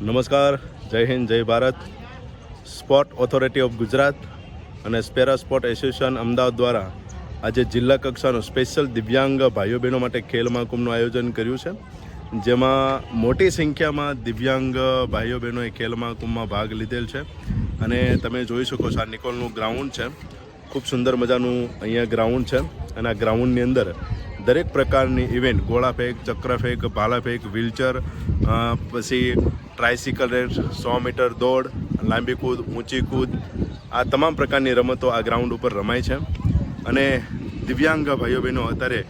નમસ્કાર, જય હિન્દ, જય Bharat. Sport authority of Gujarat અને સ્પેરા સ્પોર્ટ એસોસિએશન અમદાવાદ દ્વારા આજે જિલ્લા કક્ષાનું સ્પેશિયલ દિવ્યાંગ ભાઈઓ બહેનો માટે ખેલ મહાકુંભનું આયોજન કર્યું છે. જેમાં મોટી સંખ્યામાં દિવ્યાંગ ભાઈઓ બહેનોએ ખેલ મહાકુંભમાં ભાગ લીધેલ છે. અને તમે જોઈ શકો છો આ નિકોલનું ગ્રાઉન્ડ છે. ખૂબ સુંદર મજાનું અહીંયા ગ્રાઉન્ડ છે. અને આ ગ્રાઉન્ડની અંદર દરેક પ્રકારની ઇવેન્ટ ગોળા ફેંક ચક્ર ફેંક ભાલા ફેંક વ્હીલચેર પછી ટ્રાયસિકલ રેસ સો મીટર દોડ, લાંબી કૂદ, ઊંચી કૂદ, આ તમામ પ્રકારની રમતો આ ગ્રાઉન્ડ ઉપર રમાય છે. અને દિવ્યાંગ ભાઈઓ બહેનો અત્યારે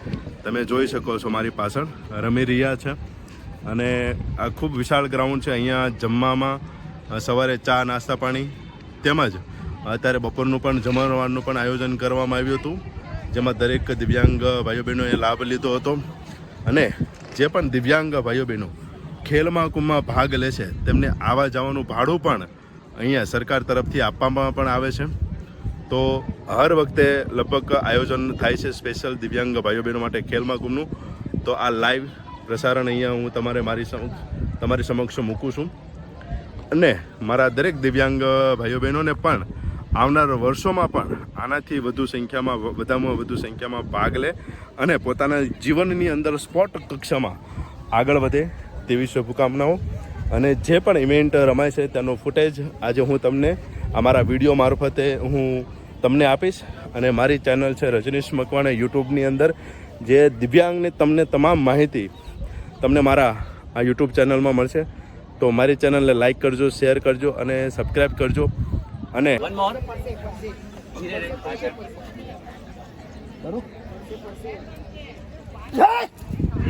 તમે જોઈ શકો છો મારી પાછળ, રમી રહ્યા છે. અને આ ખૂબ વિશાળ ગ્રાઉન્ડ છે, અહીંયા જમવામાં સવારે ચા, નાસ્તા પાણી, તેમજ અત્યારે બપોરનું પણ, જમણવારનું પણ આયોજન કરવામાં આવ્યું હતું, જેમાં દરેક દિવ્યાંગ ભાઈઓ બહેનોએ લાભ લીધો હતો. અને જે પણ દિવ્યાંગ ભાઈઓ બહેનો ખેલ મહાકુંભમાં ભાગ લે છે. તેમને આવા જવાનું ભાડું પણ અહીંયા સરકાર તરફથી આપવામાં પણ આવે છે. તો હર વખતે લગભગ આયોજન થાય છે સ્પેશિયલ દિવ્યાંગ ભાઈઓ બહેનો માટે ખેલ મહાકુંભનું તો આ લાઈવ પ્રસારણ અહીંયા હું તમારે મારી તમારી સમક્ષ મૂકું છું. અને મારા દરેક દિવ્યાંગ ભાઈઓ બહેનોને પણ આવનાર વર્ષોમાં પણ આનાથી વધુ સંખ્યામાં વધામાં વધુ સંખ્યામાં ભાગ લે અને પોતાના જીવનની અંદર સ્પોટ કક્ષામાં આગળ વધે. તેવી શુભકામનાઓ. અને જે પણ ઇવેન્ટ રમાય છે તેનો ફૂટેજ આજે હું તમને અમારા વીડિયો મારફતે હું તમને આપીશ. અને મારી ચેનલ છે રજનીશ મકવાણા યુટ્યુબની અંદર જે દિવ્યાંગની તમને તમામ માહિતી તમને મારા આ યુટ્યુબ ચેનલમાં મળશે. તો મારી ચેનલને લાઈક કરજો શેર કરજો અને સબસ્ક્રાઈબ કરજો. અને.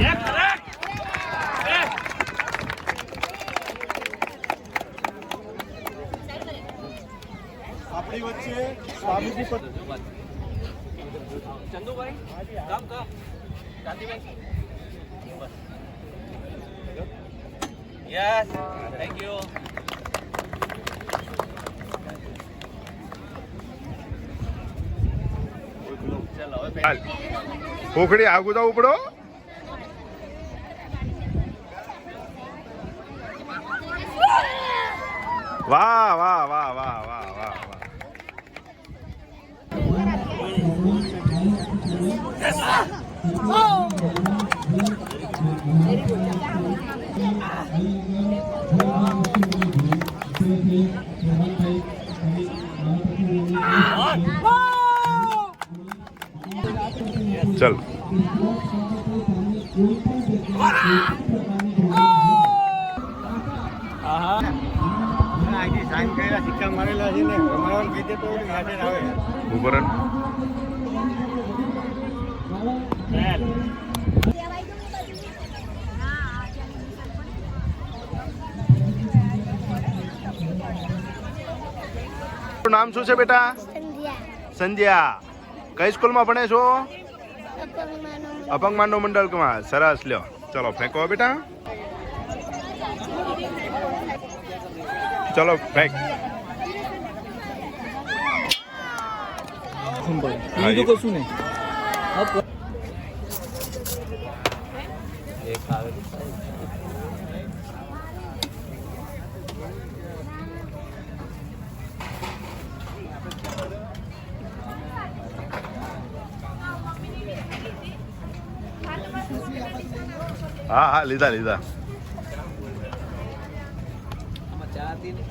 Yeah, correct. આપણી વચ્ચે સ્વામીજી ચંદુભાઈ કામ કામ ગાંધીભાઈ. યસ થેન્ક યુ ખોખડી આગુ તો ઉપડો. વાહ વાહ વાહ વાહ વાહ વાહ વાહ ચલ અહીંથી સાઈન કરેલા સિક્કા મારેલા છે ને રમાડવાનું કહી દે તો હાજર આવે. ઉપર નામ શું છે બેટા? સંધ્યા. કઈ કઈ સ્કૂલમાં ભણે છો? અપંગમાનો અપંગ માનવ મંડળમાં સરસ લ્યો. ચલો ફેંકો બેટા. ચલો બીજું કશું નહીં. હા હા લીધા લીધા આમાં ચા હતી ને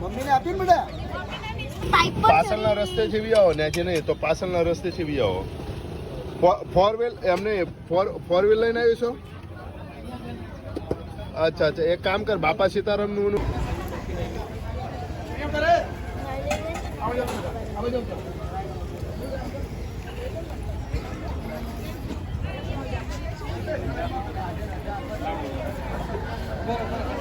મમ્મીને આપી ને બેટા પાછળના રસ્તે જેવી આવો ને જે નહીં તો પાછળના રસ્તે જેવી આવો ફોર વ્હીલ એમને ફોર ફોર વ્હીલ લઈને આવ્યો છો અચ્છા અચ્છા એક કામ કર બાપા સીતારામનું Thank નાખ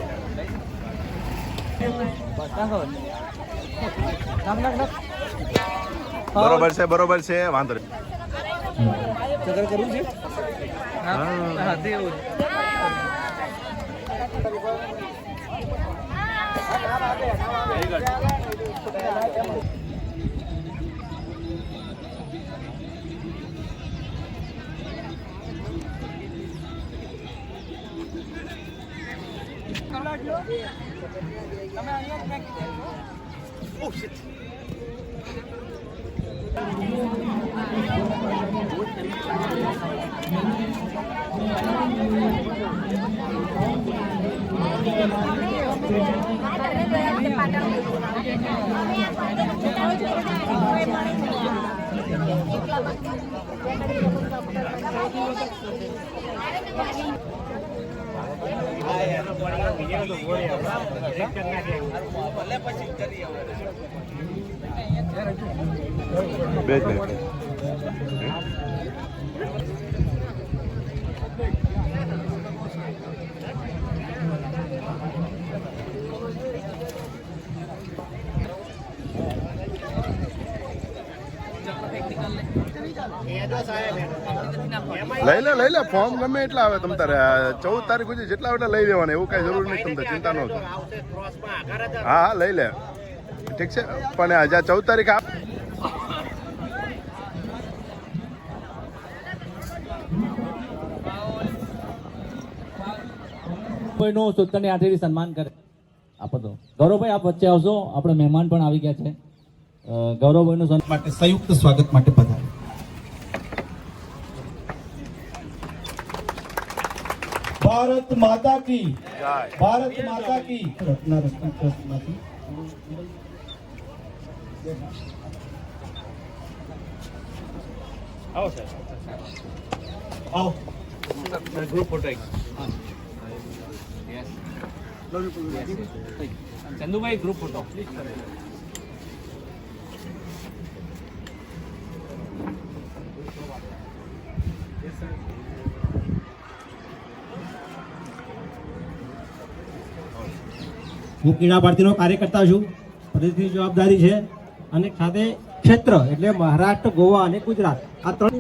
બરોબર છે બરોબર છે વાંધો નહીં. છે હા. હા તે એવું જ. બે જ મિનિટ. લઈ લે લઈ લે ફોર્મ ગમે એટલા આવે તમ તારે. ચૌદ તારીખ સુધી જેટલા આવે એટલા લઈ લેવાના એવું કઈ જરૂર નહીં તમને ચિંતા ન હા હા લઈ લે. ઠીક છે પણ આજે ચૌદ તારીખ આપ. કોઈનું સૂત્રની હાથેથી સન્માન કરે. આપો તો. ગૌરવભાઈ આપ વચ્ચે આવશો. આપણે મહેમાન પણ આવી ગયા છે. ગૌરવભાઈ ગૌરવભાઈનું સન્માન માટે સંયુક્ત સ્વાગત માટે ભારત માતા કી. ભારત માતા કી. રત્ના રત્ના ટ્રસ્ટમાંથી આવો ગ્રુપ ફોટો એક. ચંદુભાઈ ગ્રુપ ફોટો હું ક્રીડા ભારતીનો કાર્યકર્તા છું. પ્રદેશની જવાબદારી છે. અને સાથે ક્ષેત્ર એટલે મહારાષ્ટ્ર, ગોવા અને ગુજરાત. આ ત્રણ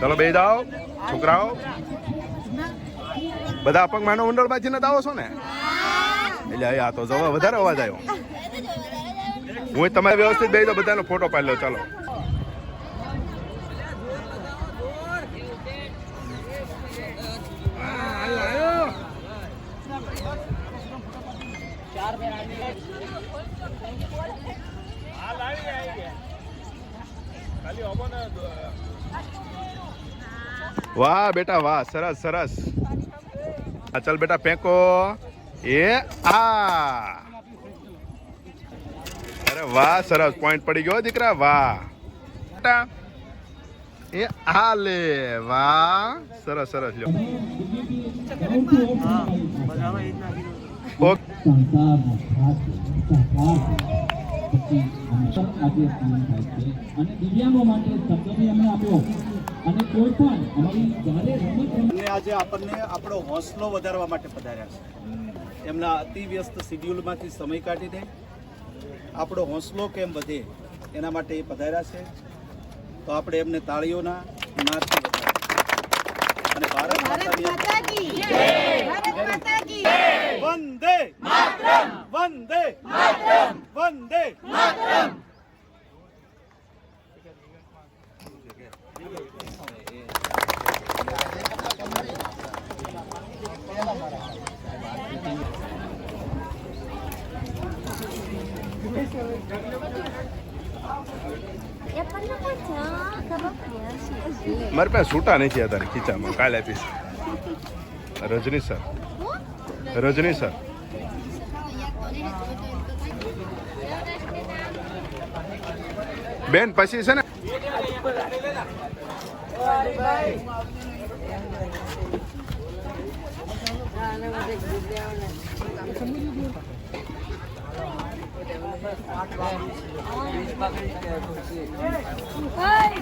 ચલો બે જાઓ, છોકરાઓ. બધા અપંગ માનવ મંડળ બાજી ને દાવો છો ને? એટલે આ તો જવા, વધારે અવાજ આવ્યો. હું તમારે વ્યવસ્થિત દઈ દો બધાનો ફોટો પાડી લો, ચાલો. વાહ બેટા વાહ સરસ સરસ. આ ચાલ બેટા ફેંકો. એ આ. અરે વાહ સરસ. પોઈન્ટ પડી ગયો દીકરા. વાહ. બેટા. એ આ લે. વાહ. સરસ સરસ. લ્યો. ઓકે અને દિવ્યાંગો માટે શબ્દની અમે આપ્યો અને કોઈ પણ અમારી જ્યારે રમત આજે આપણને આપણો હોંસલો વધારવા માટે પધાર્યા છે. એમના અતિ વ્યસ્ત શિડ્યુલમાંથી સમય કાઢીને આપણો હોંસલો કેમ વધે એના માટે એ પધાર્યા છે. તો આપણે એમને તાળીઓના નાદથી વધારીએ. અને ભારત માતાની વંદે વંદે એ પણ પૂછો ખબર પડી મારી પાસે છૂટા નથી અત્યારે ખીચામાં કાલે આપીશ રજની સર રજની સર બેન પછી છે ને હાય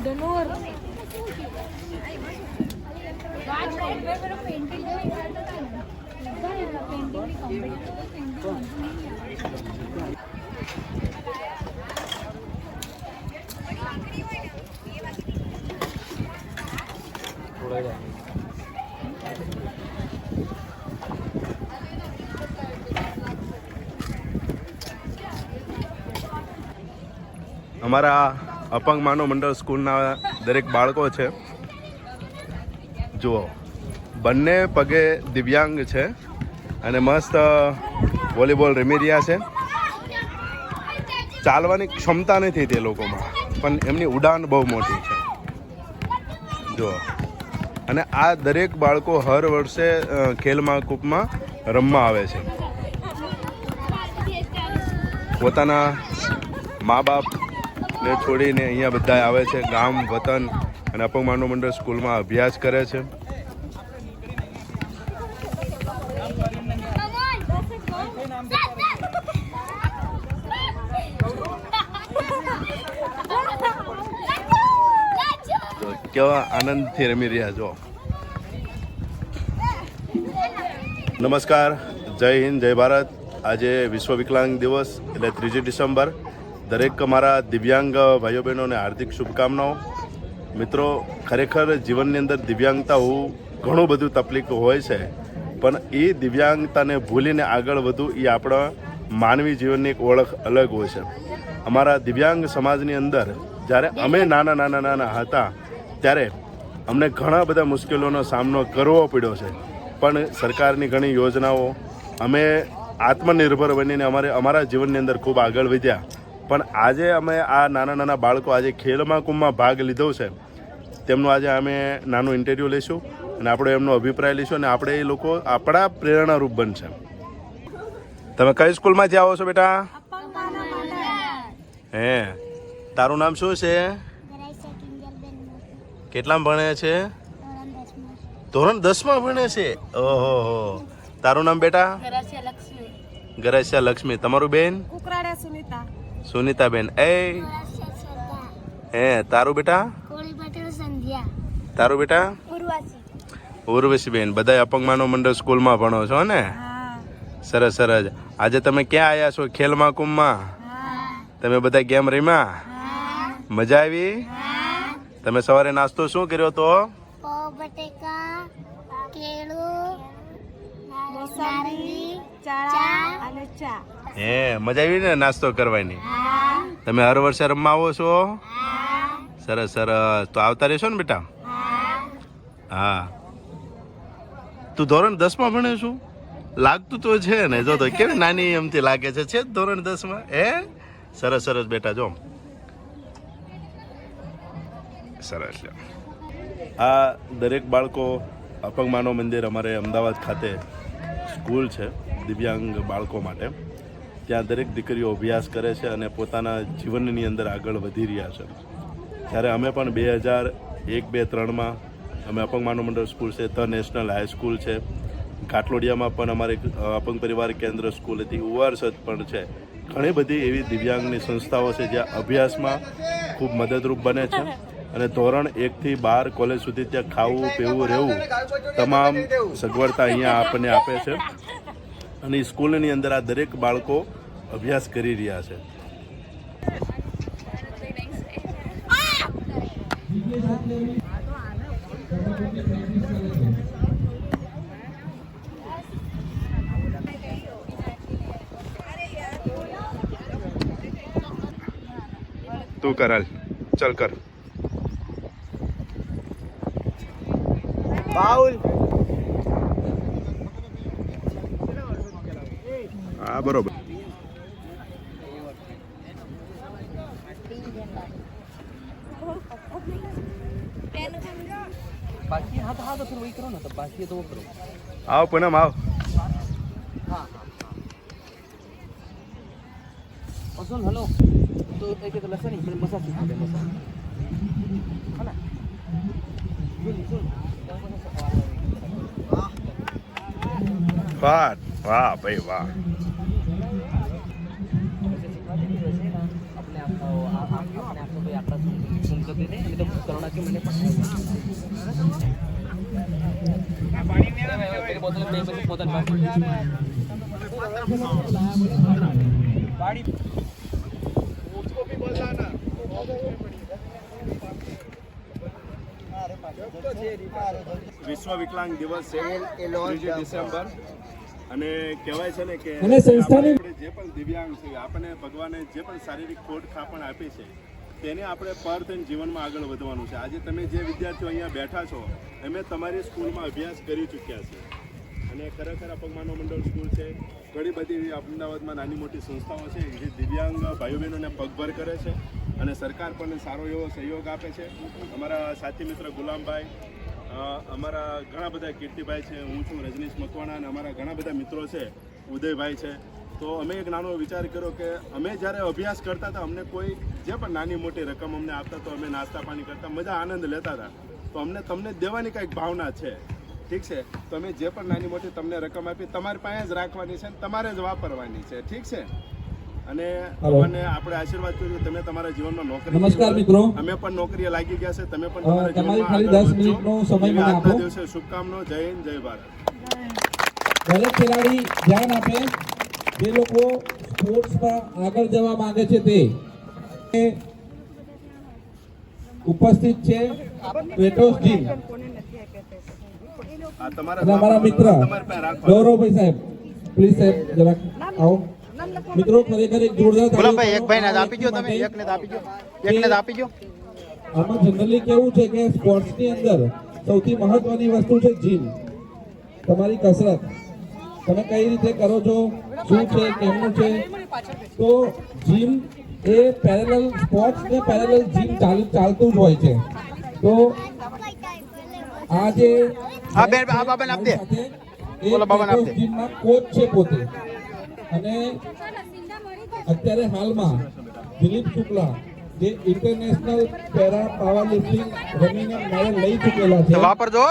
અમારા અપંગ માનવ મંડળ સ્કૂલના દરેક બાળકો છે. જુઓ, બંને પગે દિવ્યાંગ છે અને મસ્ત વોલીબોલ રમી રહ્યા છે. ચાલવાની ક્ષમતા નથી તે લોકોમાં, પણ એમની ઉડાન બહુ મોટી છે. જુઓ, અને આ દરેક બાળકો હર વર્ષે ખેલ મહાકૂપમાં રમવા આવે છે. પોતાના મા બાપને છોડીને અહીંયા બધા આવે છે, ગામ, વતન અને અપંગ માનવ મંડળ સ્કૂલમાં અભ્યાસ કરે છે. કેવા આનંદથી રમી રહ્યા છો? નમસ્કાર, જય હિન્દ, જય ભારત. આજે વિશ્વ વિકલાંગ દિવસ, એટલે ત્રીજી ડિસેમ્બર. દરેક અમારા દિવ્યાંગ ભાઈઓ બહેનોને હાર્દિક શુભકામનાઓ. મિત્રો, ખરેખર જીવનની અંદર દિવ્યાંગતા હોવું ઘણું બધું તકલીફ હોય છે, પણ એ દિવ્યાંગતાને ભૂલીને આગળ વધવું એ આપણા માનવી જીવનની એક ઓળખ અલગ હોય છે. અમારા દિવ્યાંગ સમાજની અંદર જ્યારે અમે નાના નાના નાના હતા, ત્યારે અમને ઘણા બધા મુશ્કેલીઓનો સામનો કરવો પડ્યો છે. પણ સરકારની ઘણી યોજનાઓ, અમે આત્મનિર્ભર બનીને અમારે, અમારા જીવનની અંદર ખૂબ આગળ વધ્યા. પણ આજે અમે આ નાના નાના બાળકો આજે ખેલ મહાકુંભમાં ભાગ લીધો છે. તેમનું આજે અમે નાનું ઇન્ટરવ્યૂ લઈશું અને આપણે એમનો અભિપ્રાય લઈશું અને આપણે એ લોકો આપણા પ્રેરણારૂપ બનશે. તમે કઈ સ્કૂલમાં જાઓ છો બેટા? હે. તારું નામ શું છે? કેટલામાં ભણે છે? ધોરણ દસમાં ભણે છે? ઓહો હો. તારું નામ બેટા? ગરસ્યા લક્ષ્મી. તમારું બેન? કુકરાડા સુનિતા. સુનિતા બેન એ હે તારું બેટા? કોળી પટેલ સંધ્યા. તારું બેટા? ઉર્વાસી ઉર્વશી. બેન બધા અપંગ માનવ મંડળ સ્કૂલમાં ભણો છો ને? સરસ સરસ. આજે તમે ક્યાં આવ્યા છો? ખેલ મહાકુંભમાં તમે બધા ગેમ રમ્યા? મજા આવી? તમે સવારે નાસ્તો શું કર્યો તો? બટેકા કેળું અને ચા. હે, મજા આવી ને નાસ્તો કરવાની? તમે હર વર્ષે રમવા આવો છો? સરસ સરસ. તો આવતા રહેશો ને બેટા? હા. તું ધોરણ દસમાં ભણે છું? લાગતું તો છે ને, જો તો કેમ નાની એમથી લાગે છે? છે ધોરણ દસમાં? હે? સરસ સરસ બેટા, જો. સરસ. આ દરેક બાળકો અપંગ માનવ મંદિર અમારે અમદાવાદ ખાતે સ્કૂલ છે, દિવ્યાંગ બાળકો માટે. ત્યાં દરેક દીકરીઓ અભ્યાસ કરે છે અને પોતાના જીવનની અંદર આગળ વધી રહ્યા છે. જ્યારે અમે પણ બે હજાર એક, બે, ત્રણમાં અમે અપંગ માનવ મંડળ સ્કૂલ છે, ધ નેશનલ હાઈસ્કૂલ છે. ઘાટલોડિયામાં પણ અમારે અપંગ પરિવાર કેન્દ્ર સ્કૂલ હતી, ઉવારસદ પણ છે. ઘણી બધી એવી દિવ્યાંગની સંસ્થાઓ છે જ્યાં અભ્યાસમાં ખૂબ મદદરૂપ બને છે. અને ધોરણ એકથી બાર કોલેજ સુધી ત્યાં ખાવું, પીવું, રહેવું તમામ સગવડતા અહીંયા આપણને આપે છે. અને સ્કૂલની અંદર આ દરેક બાળકો અભ્યાસ કરી રહ્યા છે. તું કરાલ ચલ કર. બાઉલ. બરોબર. બાકી હા તો હા તો ફિર કરો ને તો બાકી તો કરો. આવ પૂનમ આવ. હા અસલ હલો. તો એક તો લખો નહીં મસાજ શીખવા હા ના? વાહ વાહ ભાઈ વાહ. अपने आप को कोई आपका सुन कर दे दे नहीं तो कोरोना के मैंने मेरी बोतल में मेरी बोतल में વિશ્વ વિકલાંગ દિવસ છે ત્રીજી ડિસેમ્બર અને કહેવાય છે ને કે અને સંસ્થાની- આપણે જે પણ દિવ્યાંગ છે આપણને ભગવાને જે પણ શારીરિક ખોટ ખાપણ આપી છે તેને આપણે પર થઈને જીવનમાં આગળ વધવાનું છે. આજે તમે જે વિદ્યાર્થીઓ અહીંયા બેઠા છો અમે તમારી સ્કૂલમાં અભ્યાસ કરી ચૂક્યા છે. અને ખરેખર આ પગમાનો મંડળ સ્કૂલ છે. ઘણી બધી અમદાવાદમાં નાની મોટી સંસ્થાઓ છે, જે દિવ્યાંગ ભાઈઓ બહેનોને પગભર કરે છે અને સરકાર પણ સારો એવો સહયોગ આપે છે. અમારા સાથી મિત્ર ગુલામભાઈ અમારા ઘણા બધા કીર્તિભાઈ છે, હું છું રજનીશ મકવાણા અને અમારા ઘણા બધા મિત્રો છે, ઉદયભાઈ છે. તો અમે એક નાનો વિચાર કર્યો કે અમે જ્યારે અભ્યાસ કરતા હતા, અમને કોઈ જે પણ નાની મોટી રકમ અમને આપતા તો અમે નાસ્તા પાણી કરતા મજા આનંદ લેતા હતા. તો અમને તમને દેવાની કંઈક ભાવના છે. ઠીક છે? તો અમે જે પણ નાની મોટી તમને રકમ આપી તમારી પાસે જ રાખવાની છે અને તમારે જ વાપરવાની છે. ઠીક છે? અને. અમને આપણે આશીર્વાદ કર્યું તમે તમારા જીવનમાં નોકરી નમસ્કાર મિત્રો. અમે પણ નોકરીએ લાગી ગયા છે. તમે પણ તમારા તમારી ખાલી 10 મિનિટનો સમય મને આપો. દિવસે શુભકામનાઓ જય હિન્દ જય ભારત. દરેક ખેલાડી ધ્યાન આપે. જે લોકો સ્પોર્ટ્સમાં આગળ જવા માંગે છે તે. ઉપસ્થિત છે પેટોસ જીમ આ તમારા અને અમારા મિત્ર તમારી પાસે રાખવાનું. ગૌરવભાઈ સાહેબ પ્લીઝ સાહેબ જરાક આવો મિત્રો ખરેખર એક જોરદાર ગુલામભાઈ એક તાળીઓ ભાઈને જ આપી જો તમે માટે એકને જ આપી જો એકને જ આપી જો આમાં જનરલી કેવું છે કે સ્પોર્ટ્સની અંદર સૌથી મહત્વની વસ્તુ છે જીમ તમારી કસરત. તમે કઈ રીતે કરો છો? શું છે કેમનું છે? તો જીમ એ પેરેલલ સ્પોર્ટ્સ ને પેરેલલ જીમ ચાલુ ચાલતું જ હોય છે તો આ જે આ બેન, આ બાબાને આપ દે. બોલો, બાબાને આપ દે. જીમના કોચ છે પોતે અને અત્યારે હાલમાં દિલીપ શુક્લા જે international para power lifting running medal લઈ ચૂકેલા છે વાપરજો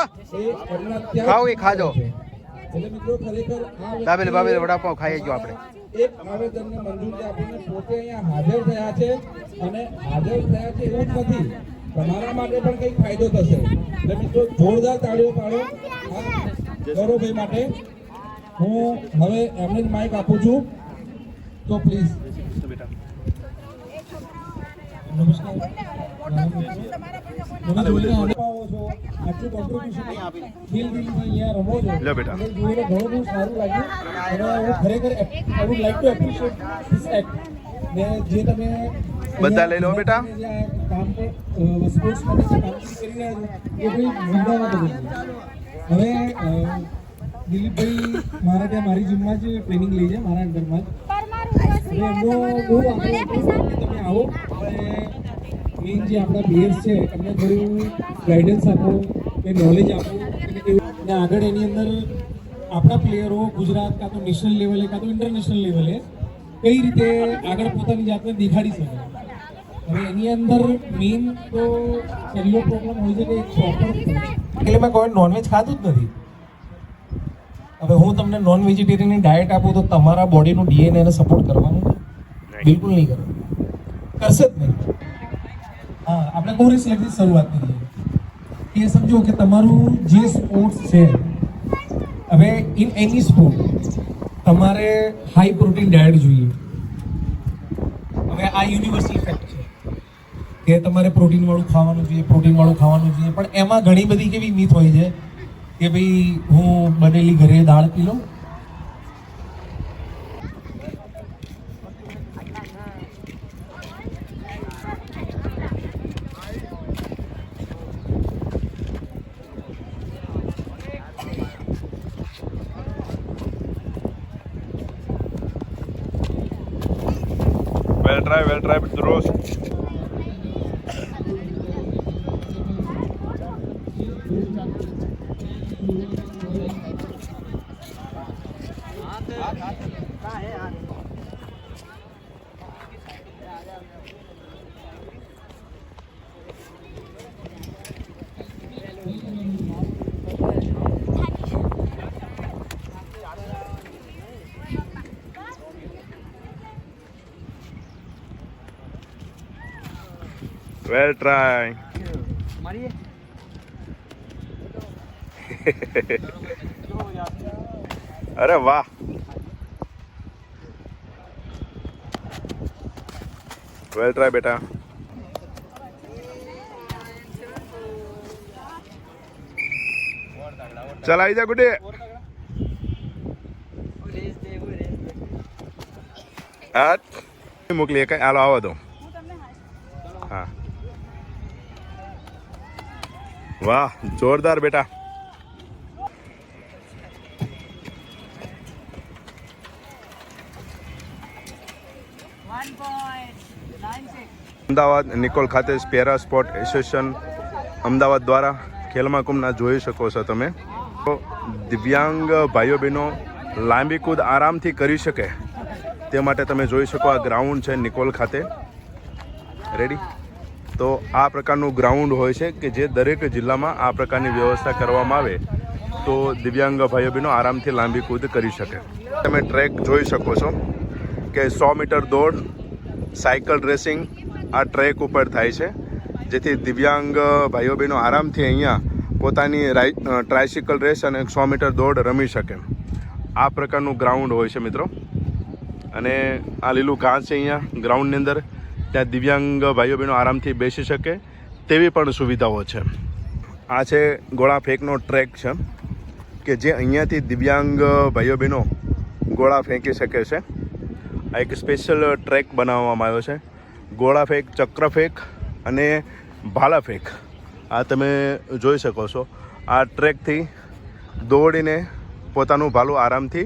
એ ખાઓ એ ખાજો. એટલે મિત્રો ખરેખર આ બાબેલ બાબેલ વડાપાવ ખાઈએ જો આપણે એક આવેદનને મંજૂરી આપીને પોતે અહીંયા હાજર થયા છે અને હાજર થયા છે એવું જ નથી. તમારા માટે પણ કંઈક ફાયદો થશે. એટલે મિત્રો જોરદાર તાળીઓ પાડો. ગૌરવભાઈ માટે. હું હવે એમને જ માઇક આપું છું. તો પ્લીઝ નમસ્કાર. છો બેટા. જોઈને ઘણું બહુ સારું લાગ્યું અને હું ખરેખર I would like to appreciate this act ને જે તમે બધા લઈ લો બેટા. કામ પર સ્પોર્ટ્સ માટે જે કામગીરી કરી રહ્યા છો એ ભાઈ વૃંદાવન બધું હવે દિલીપભાઈ મારા ત્યાં મારી જીમમાં જ ટ્રેનિંગ લઈ છે મારા અંડરમાં જ એમનો બહુ આગ્રહ તમે આવો અને મેઇન જે આપણા બીએસ છે એમને થોડું ગાઈડન્સ આપો કે નોલેજ આપો. અને આગળ એની અંદર આપણા પ્લેયરો ગુજરાત કાં તો નેશનલ લેવલે કાં તો ઇન્ટરનેશનલ લેવલે કઈ રીતે આગળ પોતાની જાતને દેખાડી શકે. હવે એની અંદર મેઇન તો પહેલો પ્રોબ્લેમ હોય છે કે પ્રોપર એટલે મેં કોઈ નોનવેજ ખાધું જ નથી. હવે હું તમને નોન વેજીટેરિયનની ડાયટ આપું તો તમારા બોડીનું ડીએનએને સપોર્ટ કરવાનું? બિલકુલ નહીં કરે. કરશે જ નહીં. આપણે સિલેક્ટની શરૂઆત કરી એ સમજો કે તમારું જે સ્પોર્ટ્સ છે, હવે ઇન એની સ્પોર્ટ તમારે હાઈ પ્રોટીન ડાયટ જોઈએ. હવે આ યુનિવર્સલ ફેક્ટ છે કે તમારે પ્રોટીનવાળું ખાવાનું જોઈએ પ્રોટીનવાળું ખાવાનું જોઈએ. પણ એમાં ઘણી બધી કેવી મીથ હોય છે કે ભાઈ હું બનેલી ઘરે દાળ પી લઉં well try well try well try અરે વાહ. વેલ ટ્રાય બેટા. ચાલ આવી જા ગુડે. મોકલી કઈ. હાલો આવો દો વાહ, જોરદાર બેટા. અમદાવાદ નિકોલ ખાતે પેરા સ્પોર્ટ એસોસિએશન અમદાવાદ દ્વારા ખેલ મહાકુંભના જોઈ શકો છો તમે. તો દિવ્યાંગ ભાઈઓ બહેનો લાંબી કૂદ આરામથી કરી શકે તે માટે તમે જોઈ શકો આ ગ્રાઉન્ડ છે નિકોલ ખાતે. રેડી તો આ પ્રકારનું ગ્રાઉન્ડ હોય છે કે જે દરેક જિલ્લામાં આ પ્રકારની વ્યવસ્થા કરવામાં આવે, તો દિવ્યાંગ ભાઈઓ બહેનો આરામથી લાંબી કૂદ કરી શકે. તમે ટ્રેક જોઈ શકો છો કે સો મીટર દોડ, સાયકલ રેસિંગ આ ટ્રેક ઉપર થાય છે, જેથી દિવ્યાંગ ભાઈઓ બહેનો આરામથી અહીંયા પોતાની ટ્રાયસિકલ રેસ અને સો મીટર દોડ રમી શકે. આ પ્રકારનું ગ્રાઉન્ડ હોય છે મિત્રો. અને આ લીલું ઘાસ છે અહીંયા ગ્રાઉન્ડની અંદર. ત્યાં દિવ્યાંગ ભાઈઓ બહેનો આરામથી બેસી શકે તેવી પણ સુવિધાઓ છે. આ છે ગોળા ફેંકનો ટ્રેક છે કે જે અહીંયાથી દિવ્યાંગ ભાઈઓ બહેનો ગોળા ફેંકી શકે છે. આ એક સ્પેશિયલ ટ્રેક બનાવવામાં આવ્યો છે. ગોળા ફેંક, ચક્ર ફેંક અને ભાલા ફેંક. આ તમે જોઈ શકો છો. આ ટ્રેકથી દોડીને પોતાનું ભાલું આરામથી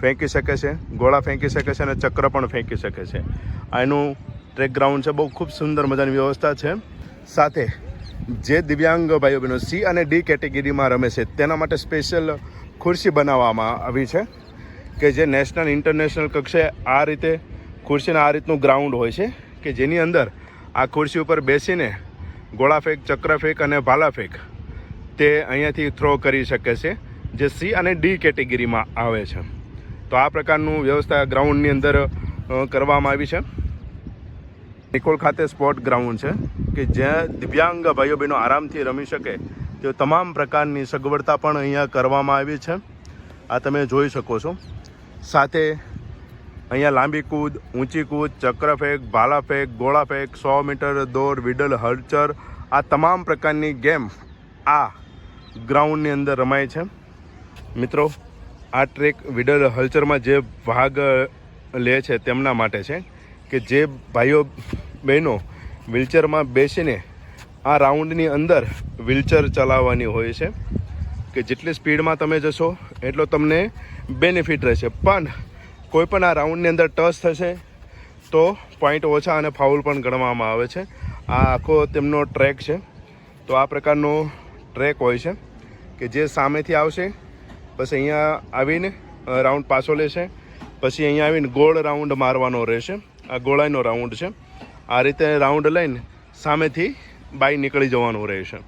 ફેંકી શકે છે, ગોળા ફેંકી શકે છે અને ચક્ર પણ ફેંકી શકે છે. એનું ટ્રેક ગ્રાઉન્ડ છે. બહુ ખૂબ સુંદર મજાની વ્યવસ્થા છે. સાથે જે દિવ્યાંગ ભાઈઓ બહેનો સી અને ડી કેટેગરીમાં રમે છે, તેના માટે સ્પેશિયલ ખુરશી બનાવવામાં આવી છે કે જે નેશનલ ઇન્ટરનેશનલ કક્ષાએ આ રીતે ખુરશીના આ રીતનું ગ્રાઉન્ડ હોય છે કે જેની અંદર આ ખુરશી ઉપર બેસીને ગોળા ફેંક, ચક્ર ફેંક અને ભાલા ફેંક તે અહીંયાથી થ્રો કરી શકે છે, જે સી અને ડી કેટેગરીમાં આવે છે. તો આ પ્રકારનું વ્યવસ્થા ગ્રાઉન્ડની અંદર કરવામાં આવી છે. નિકોલ ખાતે સ્પોર્ટ ગ્રાઉન્ડ છે કે જ્યાં દિવ્યાંગ ભાઈઓ બહેનો આરામથી રમી શકે તે તમામ પ્રકારની સગવડતા પણ અહીંયા કરવામાં આવી છે. આ તમે જોઈ શકો છો. સાથે અહીંયા લાંબી કૂદ, ઊંચી કૂદ ચક્ર ફેંક ભાલા ફેંક ગોળા ફેંક સો મીટર દોડ, વિડલ, હલચર, આ તમામ પ્રકારની ગેમ આ ગ્રાઉન્ડની અંદર રમાય છે. મિત્રો, આ ટ્રેક વિડલ, હલચરમાં જે ભાગ લે છે તેમના માટે છે કે જે ભાઈઓ બહેનો વ્હીલચેરમાં બેસીને આ રાઉન્ડની અંદર વ્હીલચેર ચલાવવાની હોય છે કે જેટલી સ્પીડમાં તમે જશો એટલો તમને બેનિફિટ રહેશે. પણ કોઈ પણ આ રાઉન્ડની અંદર ટચ થશે તો પોઈન્ટ ઓછા અને ફાઉલ પણ ગણવામાં આવે છે. આ આખો તેમનો ટ્રેક છે. તો આ પ્રકારનો ટ્રેક હોય છે કે જે સામેથી આવશે, પછી અહીંયા આવીને રાઉન્ડ પાછો લેશે, પછી અહીંયા આવીને ગોળ રાઉન્ડ મારવાનો રહેશે. આ ગોળાઈનો રાઉન્ડ છે. આ રીતે રાઉન્ડ લઈને સામેથી બાય નીકળી જવાનું રહેશે